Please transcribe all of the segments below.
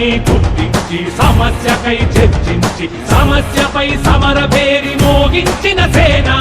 సమస్యని గుర్తించి సమస్యకై చర్చించి సమస్యపై సమర పేరి మోగించిన సేనా.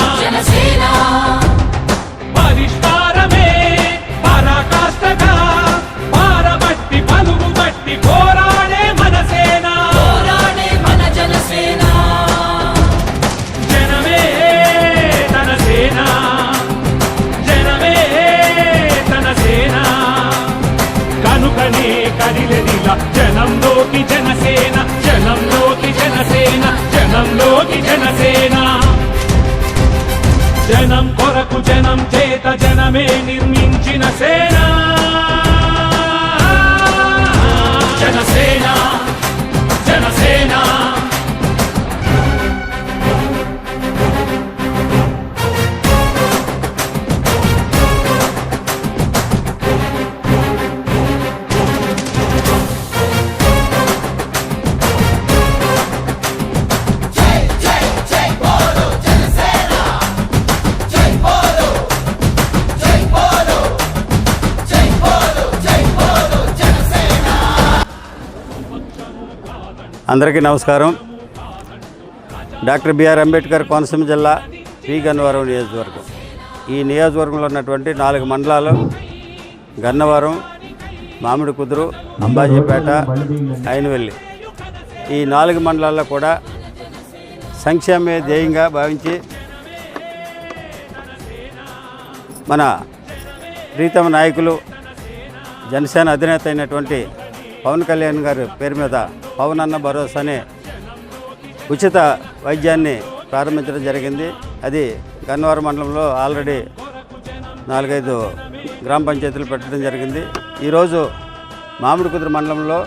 కనుకనే కదిలెదిలా జనంలోకి జనసేన జనంలోకి జనసేన జనంలోకి జనసేన. జనం కొరకు జనం చేత జనమే నిర్మించిన సేనా. అందరికీ నమస్కారం. డాక్టర్ బిఆర్ అంబేద్కర్ కోనసీమ జిల్లా పి. గన్నవరం నియోజకవర్గం. ఈ నియోజకవర్గంలో ఉన్నటువంటి నాలుగు మండలాలు గన్నవరం మామిడి కుదురు అంబాజీపేట అయినవెల్లి ఈ నాలుగు మండలాల్లో కూడా సంక్షేమే ధ్యేయంగా భావించి మన ప్రీతమ నాయకులు జనసేన అధినేత అయినటువంటి పవన్ కళ్యాణ్ గారి పేరు మీద పవన్ అన్న భరోసా అనే ఉచిత వైద్యాన్ని ప్రారంభించడం జరిగింది. అది గన్నవరం మండలంలో ఆల్రెడీ నాలుగైదు గ్రామ పంచాయతీలు పెట్టడం జరిగింది. ఈరోజు మామిడి కుదురు మండలంలో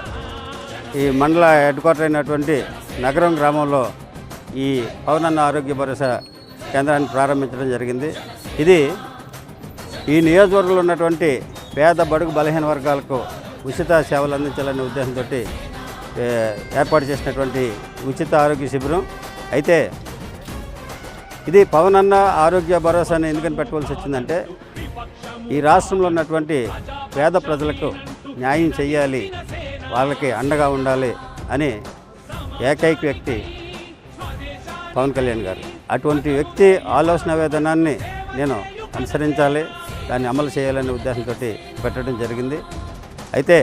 ఈ మండల హెడ్ క్వార్టర్ అయినటువంటి నగరం గ్రామంలో ఈ పవనన్న ఆరోగ్య భరోసా కేంద్రాన్ని ప్రారంభించడం జరిగింది. ఇది ఈ నియోజకవర్గంలో ఉన్నటువంటి పేద బడుగు బలహీన వర్గాలకు ఉచిత సేవలు అందించాలనే ఉద్దేశంతో ఏర్పాటు చేసినటువంటి ఉచిత ఆరోగ్య శిబిరం. అయితే ఇది పవన్ అన్న ఆరోగ్య భరోసాని ఎందుకని పెట్టవలసి వచ్చిందంటే ఈ రాష్ట్రంలో ఉన్నటువంటి పేద ప్రజలకు న్యాయం చేయాలి వాళ్ళకి అండగా ఉండాలి అని ఏకైక వ్యక్తి పవన్ కళ్యాణ్ గారు. అటువంటి వ్యక్తి ఆలోచన విధానాన్ని నేను అనుసరించాలి దాన్ని అమలు చేయాలనే ఉద్దేశంతో పెట్టడం జరిగింది. అయితే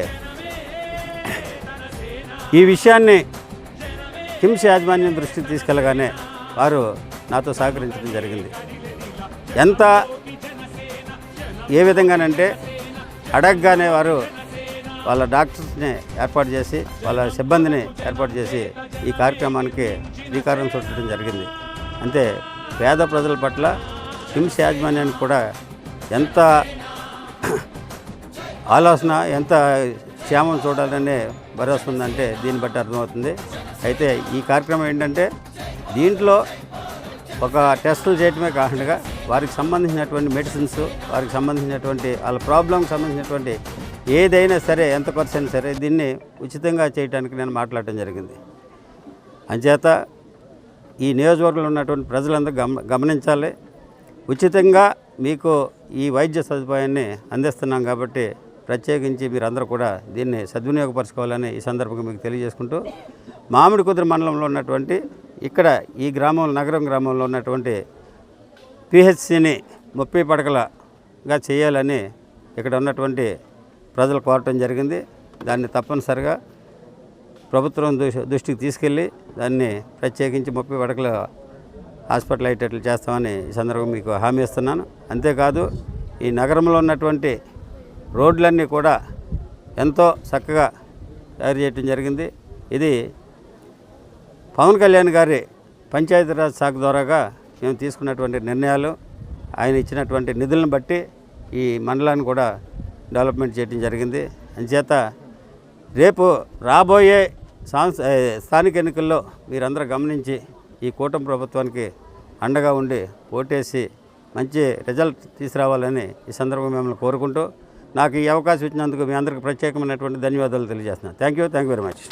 ఈ విషయాన్ని కిమ్స్ యాజమాన్యం దృష్టికి తీసుకెళ్ళగానే వారు నాతో సహకరించడం జరిగింది. ఎంత ఏ విధంగానంటే అడగగానే వారు వాళ్ళ డాక్టర్స్ని ఏర్పాటు చేసి వాళ్ళ సిబ్బందిని ఏర్పాటు చేసి ఈ కార్యక్రమానికి శ్రీకారం చుట్టడం జరిగింది. అంతే పేద ప్రజల పట్ల కిమ్స్ యాజమాన్యానికి కూడా ఎంత ఆలోచన ఎంత క్షేమం చూడాలనే భరోసా ఉందంటే దీన్ని బట్టి అర్థమవుతుంది. అయితే ఈ కార్యక్రమం ఏంటంటే దీంట్లో ఒక టెస్టులు చేయటమే కాకుండా వారికి సంబంధించినటువంటి మెడిసిన్స్ వారికి సంబంధించినటువంటి వాళ్ళ ప్రాబ్లంకి సంబంధించినటువంటి ఏదైనా సరే ఎంత ఖర్చు అయినా సరే దీన్ని ఉచితంగా చేయడానికి నేను మాట్లాడటం జరిగింది. అంచేత ఈ నియోజకవర్గంలో ఉన్నటువంటి ప్రజలందరూ గమ గమనించాలి. ఉచితంగా మీకు ఈ వైద్య సదుపాయాన్ని అందిస్తున్నాం కాబట్టి ప్రత్యేకించి మీరందరూ కూడా దీన్ని సద్వినియోగపరచుకోవాలని ఈ సందర్భంగా మీకు తెలియజేసుకుంటూ మామిడి కుదురు మండలంలో ఉన్నటువంటి ఇక్కడ ఈ గ్రామం నగరం గ్రామంలో ఉన్నటువంటి పిహెచ్సిని ముప్పై పడకలగా చేయాలని ఇక్కడ ఉన్నటువంటి ప్రజలు కోరటం జరిగింది. దాన్ని తప్పనిసరిగా ప్రభుత్వం దృష్టి- దృష్టికి తీసుకెళ్ళి దాన్ని ప్రత్యేకించి ముప్పై పడకల హాస్పిటల్ అయ్యేటట్లు చేస్తామని ఈ సందర్భంగా మీకు హామీ ఇస్తున్నాను. అంతేకాదు ఈ నగరంలో ఉన్నటువంటి రోడ్లన్నీ కూడా ఎంతో చక్కగా తయారు చేయడం జరిగింది. ఇది పవన్ కళ్యాణ్ గారి పంచాయతీరాజ్ శాఖ ద్వారాగా మేము తీసుకున్నటువంటి నిర్ణయాలు. ఆయన ఇచ్చినటువంటి నిధులను బట్టి ఈ మండలాన్ని కూడా డెవలప్మెంట్ చేయడం జరిగింది. అంచేత రేపు రాబోయే సాంస్ స్థానిక ఎన్నికల్లో మీరందరూ గమనించి ఈ కూటమి ప్రభుత్వానికి అండగా ఉండి ఓటేసి మంచి రిజల్ట్ తీసుకురావాలని ఈ సందర్భంగా మిమ్మల్ని కోరుకుంటూ నాకు ఈ అవకాశం ఇచ్చినందుకు మీ అందరికీ ప్రత్యేకమైనటువంటి ధన్యవాదాలు తెలియజేస్తున్నాను. Thank you thank you very much